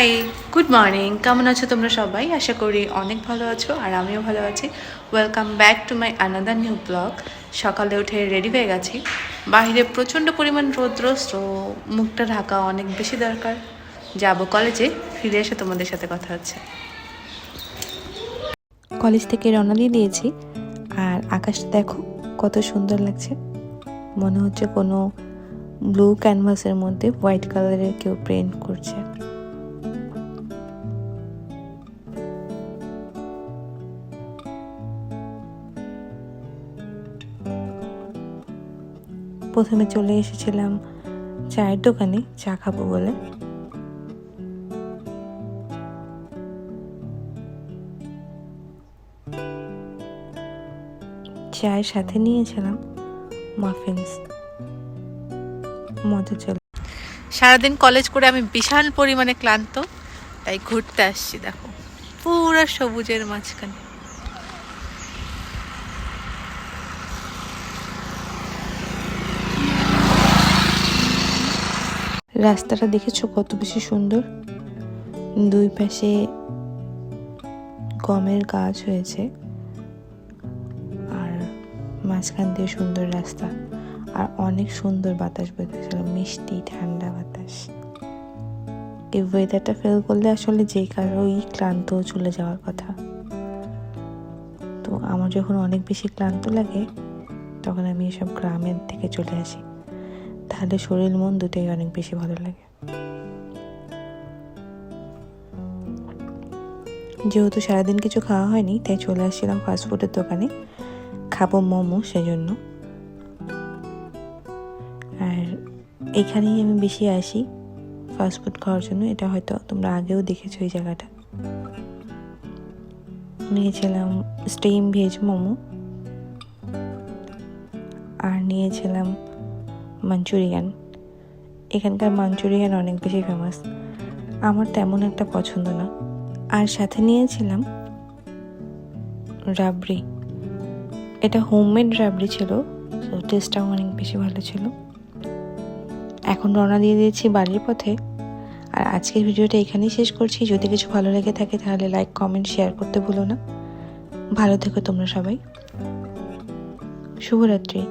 Hi good morning কেমন আছো তোমরা সবাই? আশা করি অনেক ভালো আছো আর আমিও ভালো আছি। Welcome back to my another new blog সকালে উঠে রেডি হয়ে গেছি। বাইরে প্রচণ্ড পরিমাণ রৌদ্র তো মুখটা ঢাকা অনেক বেশি দরকার। যাব কলেজে ফিরে এসে তোমাদের সাথে কথা হচ্ছে। কলেজ থেকে রওনা দিয়ে দিয়েছি, আর আকাশটা দেখো কত সুন্দর লাগছে। মনে হচ্ছে কোনো ব্লু ক্যানভাসের মধ্যে হোয়াইট কালারের কেউ পেন্ট করছে। প্রথমে চলে এসেছিলাম চায়ের দোকানে, চা খাব বলে। চায়ের সাথে নিয়েছিলাম মাফিনস মজা চল। সারাদিন কলেজ করে আমি বিশাল পরিমাণে ক্লান্ত, তাই ঘুরতে আসছি, দেখো। পুরো সবুজের মাঝখানে। রাস্তাটা দেখেছ কত বেশি সুন্দর? দুই পাশে গমের গাছ হয়েছে আর মাঝখান দিয়ে সুন্দর রাস্তা। আর অনেক সুন্দর বাতাস বইতেছিল, মিষ্টি, ঠান্ডা বাতাস। এই ওয়েদারটা ফেল করলে আসলে যে কারোই ক্লান্ত চলে যাওয়ার কথা। তো আমার যখন অনেক বেশি ক্লান্ত লাগে, তখন আমি এসব গ্রামের থেকে চলে আসি। তাহলে শরীর মন দুটোই অনেক বেশি ভালো লাগে। যেহেতু সারাদিন কিছু খাওয়া হয়নি, তাই চলে আসছিলাম ফাস্টফুডের দোকানে। খাব মোমো সেজন্য। আর এখানেই আমি বেশি আসি ফাস্টফুড খাওয়ার জন্য, এটা হয়তো তোমরা আগেও দেখেছ এই জায়গাটা। নিয়েছিলাম স্টিম ভেজ মোমো। আর নিয়েছিলাম মাঞ্চুরিয়ান। এখানকার মাঞ্চুরিয়ান অনেক বেশি ফেমাস আমার তেমন একটা পছন্দ না। আর সাথে নিয়েছিলাম রাবড়ি। এটা হোমমেড রাবড়ি ছিল তো টেস্টটাও অনেক বেশি ভালো ছিল। এখন রওনা দিয়ে দিয়েছি বাড়ির পথে। আর আজকের ভিডিওটা এখানেই শেষ করছি। যদি কিছু ভালো লেগে থাকে তাহলে লাইক কমেন্ট শেয়ার করতে ভুলো না। ভালো থেকো তোমরা সবাই। শুভরাত্রি।